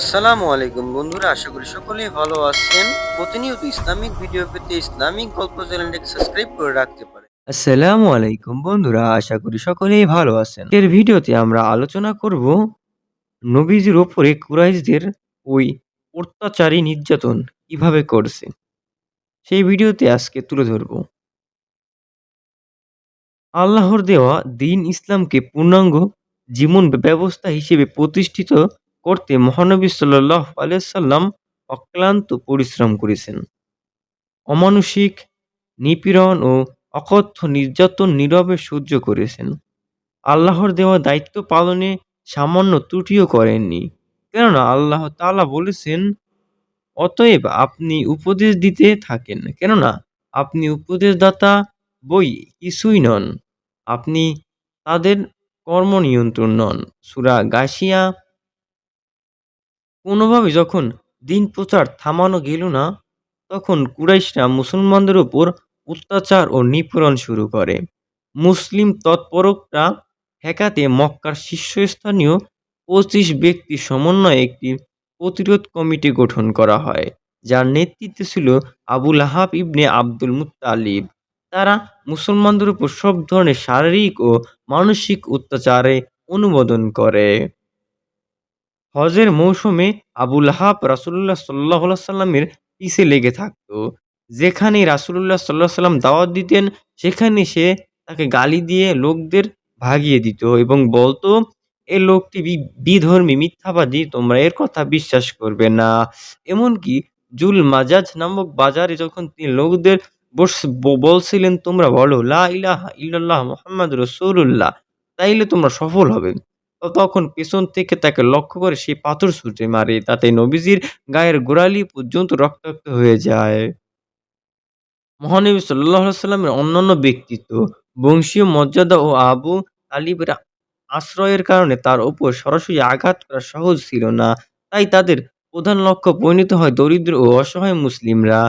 আসসালামু আলাইকুম বন্ধুরা, আশা করি সকলেই ভালো আছেন। প্রতিনিয়ত ইসলামিক ভিডিও পেতে ইসলামিক গল্প চ্যানেলটিকে সাবস্ক্রাইব করে রাখতে পারেন। আসসালামু আলাইকুম বন্ধুরা, আশা করি সকলেই ভালো আছেন। এর ভিডিওতে আমরা আলোচনা করব নবীজির ওপরে কুরাইশদের ওই অত্যাচারী নির্যাতন কীভাবে করছে। সেই ভিডিওতে আজকে তুলে ধরব। আল্লাহর দেওয়া দিন ইসলামকে পূর্ণাঙ্গ জীবন ব্যবস্থা হিসেবে প্রতিষ্ঠিত করতে মহানবী সাল্লাহ আলিয়াল্লাম অক্লান্ত পরিশ্রম করেছেন। অমানুষিক নিপীড়ন ও অকথ্য নির্যাতন নীরবে সহ্য করেছেন। আল্লাহর দেওয়া দায়িত্ব পালনে সামান্য ত্রুটিও করেননি। কেননা আল্লাহ তালা বলেছেন, অতএব আপনি উপদেশ দিতে থাকেন। কেননা আপনি উপদেশদাতা বই কিছুই নন। আপনি তাদের কর্ম নিয়ন্ত্রণ নন। সুরা গাশিয়া কোনোভাবে যখন দিন প্রচার থামানো গেল না, তখন কুরাইশরা মুসলমানদের উপর অত্যাচার ও নিপীড়ন শুরু করে। মুসলিম তৎপরকরা ঠেকাতে মক্কার শীর্ষস্থানীয় পঁচিশ ব্যক্তি সমন্বয়ে একটি প্রতিরোধ কমিটি গঠন করা হয়, যার নেতৃত্বে ছিল আবুল আহাব ইবনে আব্দুল মুত্তালিব। তারা মুসলমানদের উপর সব ধরনের শারীরিক ও মানসিক অত্যাচারে অনুমোদন করে। হজের মৌসুমে আবুল আহাব রাসুল্লাহ সাল্লাহ সাল্লামের পিছে লেগে থাকতো। যেখানে রাসুল্লাহ সাল্লাহ সাল্লাম দাওয়াত দিতেন, সেখানে সে তাকে গালি দিয়ে লোকদের ভাগিয়ে দিত এবং বলতো, এ লোকটি বিধর্মী, মিথ্যাবাদী, তোমরা এর কথা বিশ্বাস করবে না। এমনকি জুল মাজাজ নামক বাজারে যখন তিনি লোকদের বলছিলেন, তোমরা বলো, লা ইলাহা মোহাম্মদ রসুল্লাহ তাইলে তোমরা সফল হবে। তখন পেছন থেকে তাকে লক্ষ্য করে সেই পাথর ছুঁড়ে মারে। তাতে নবীজির গায়ের গোড়ালি পর্যন্ত রক্তাক্ত হয়ে যায়। মহানবী সাল্লাহ সাল্লামের অন্যান্য ব্যক্তিত্ব, বংশীয় মর্যাদা ও আবু তালিবের আশ্রয়ের কারণে তার ওপর সরাসরি আঘাত করা সহজ ছিল না। তাই তাদের প্রধান লক্ষ্য পরিণত হয় দরিদ্র ও অসহায় মুসলিমরা।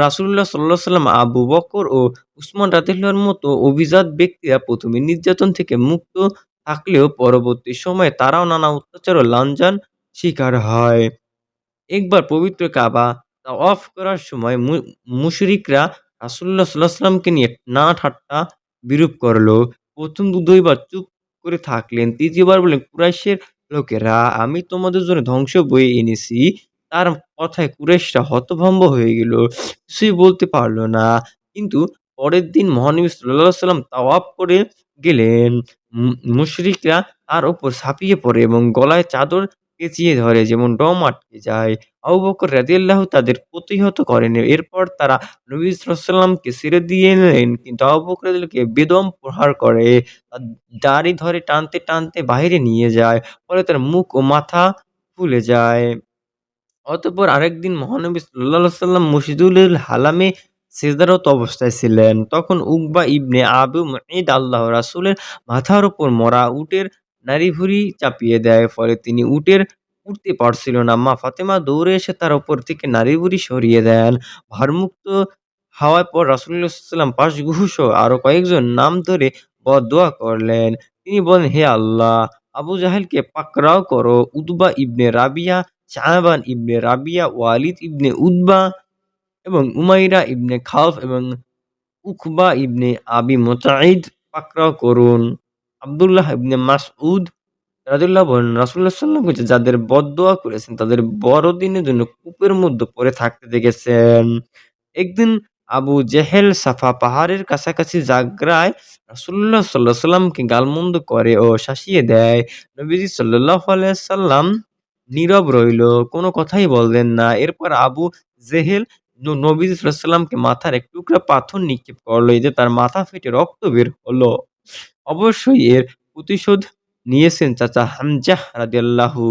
রাসুল্লাহ সাল্লাহ সাল্লাম, আবু বকর ও উসমান রাদিল্লাহর মতো অভিজাত ব্যক্তিরা প্রথমে নির্যাতন থেকে মুক্ত থাকলেও পরবর্তী সময়ে তারাও নানা অত্যাচার ও লাঞ্ছার শিকার হয় একবার পবিত্র কাবা তাওয়াফ করার সময় মুশরিকরা আলাইহি সাল্লামকে নিয়ে নানা ঠাট্টা বিরূপ করল। প্রথম দুইবার চুপ করে থাকলেন। তৃতীয়বার বললেন, কুরাইশের লোকেরা আমি তোমাদের জন্য ধ্বংস বয়ে এনেছি। তার কথায় কুরাইশরা হতভম্ব হয়ে গেল। কিছুই বলতে পারল না। কিন্তু পরের দিন মহানবী আলাইহি সাল্লাম তাওয়াফ করে গেলেন। মু মুশরিকরা তার উপর ঝাঁপিয়ে পড়ে এবং গলায় চাদর পেঁচিয়ে ধরে যেমন ডম আটকে যায়। আবু বকর রাদিয়াল্লাহু তাদের প্রতিহত করেন। এরপর তারা নবী সাল্লাল্লাহু ছেড়ে দিয়ে এলেন। কিন্তু আবু বকর বেদম প্রহার করে। দাড়ি ধরে টানতে, টানতে বাহিরে নিয়ে যায়। ফলে তার মুখ ও মাথা ফুলে যায়। অতঃপর আরেকদিন মহানবী আলাইহি সাল্লাম মসজিদুল হারামে সিজদারত অবস্থায় ছিলেন। তখন উকবা ইবনে আবু মুঈদ আল্লাহর রাসূলের মাথার উপর মরা উটের নাড়িভুঁড়ি চাপিয়ে দেয়। ফলে তিনি উটের উঠতে পারছিল না। মা ফাতেমা দৌড়ে এসে তার উপর থেকে নাড়িভুঁড়ি সরিয়ে দেন। ভারমুক্ত হওয়ার পর রাসূলুল্লাহ পাশ আলাইহি ওয়াসাল্লাম পাশঘুষো আরও কয়েকজন নাম ধরে বদোয়া করলেন। তিনি বলেন, হে আল্লাহ! আবু জাহেলকে পাকড়াও করো। Utba ibn Rabia Shaiba ibn Rabia, Walid ibn Utba এবং উমাইরা ইবনে খালফ এবং উকবা ইবনে আবি মুতাইদ পাকড়াও করুন। আব্দুল্লাহ ইবনে মাসউদ রাদিয়াল্লাহু বলেন রাসূলুল্লাহ সাল্লাল্লাহু আলাইহি যাদের বদোয়া করেছেন তাদের বড়দিনের জন্য কূপের মধ্যে পড়ে থাকতে দেখেছেন। একদিন আবু জেহেল সাফা পাহাড়ের কাছাকাছি জাগরায় রাসুল্লাহ আলাইহি সাল্লামকে গালমন্দ করে ও শাসিয়ে দেয়। নবীজি আলাইহি সাল্লাম নীরব রইল, কোনো কথাই বললেন না। এরপর আবু জেহেল ন নবীজি সাল্লামকে মাথার এক টুকরা পাথর নিক্ষেপ করল এতে তার মাথা ফেটে রক্ত বের হলো। অবশ্যই এর প্রতিশোধ নিয়েছেন চাচা হামজাহ রাদিয়াল্লাহু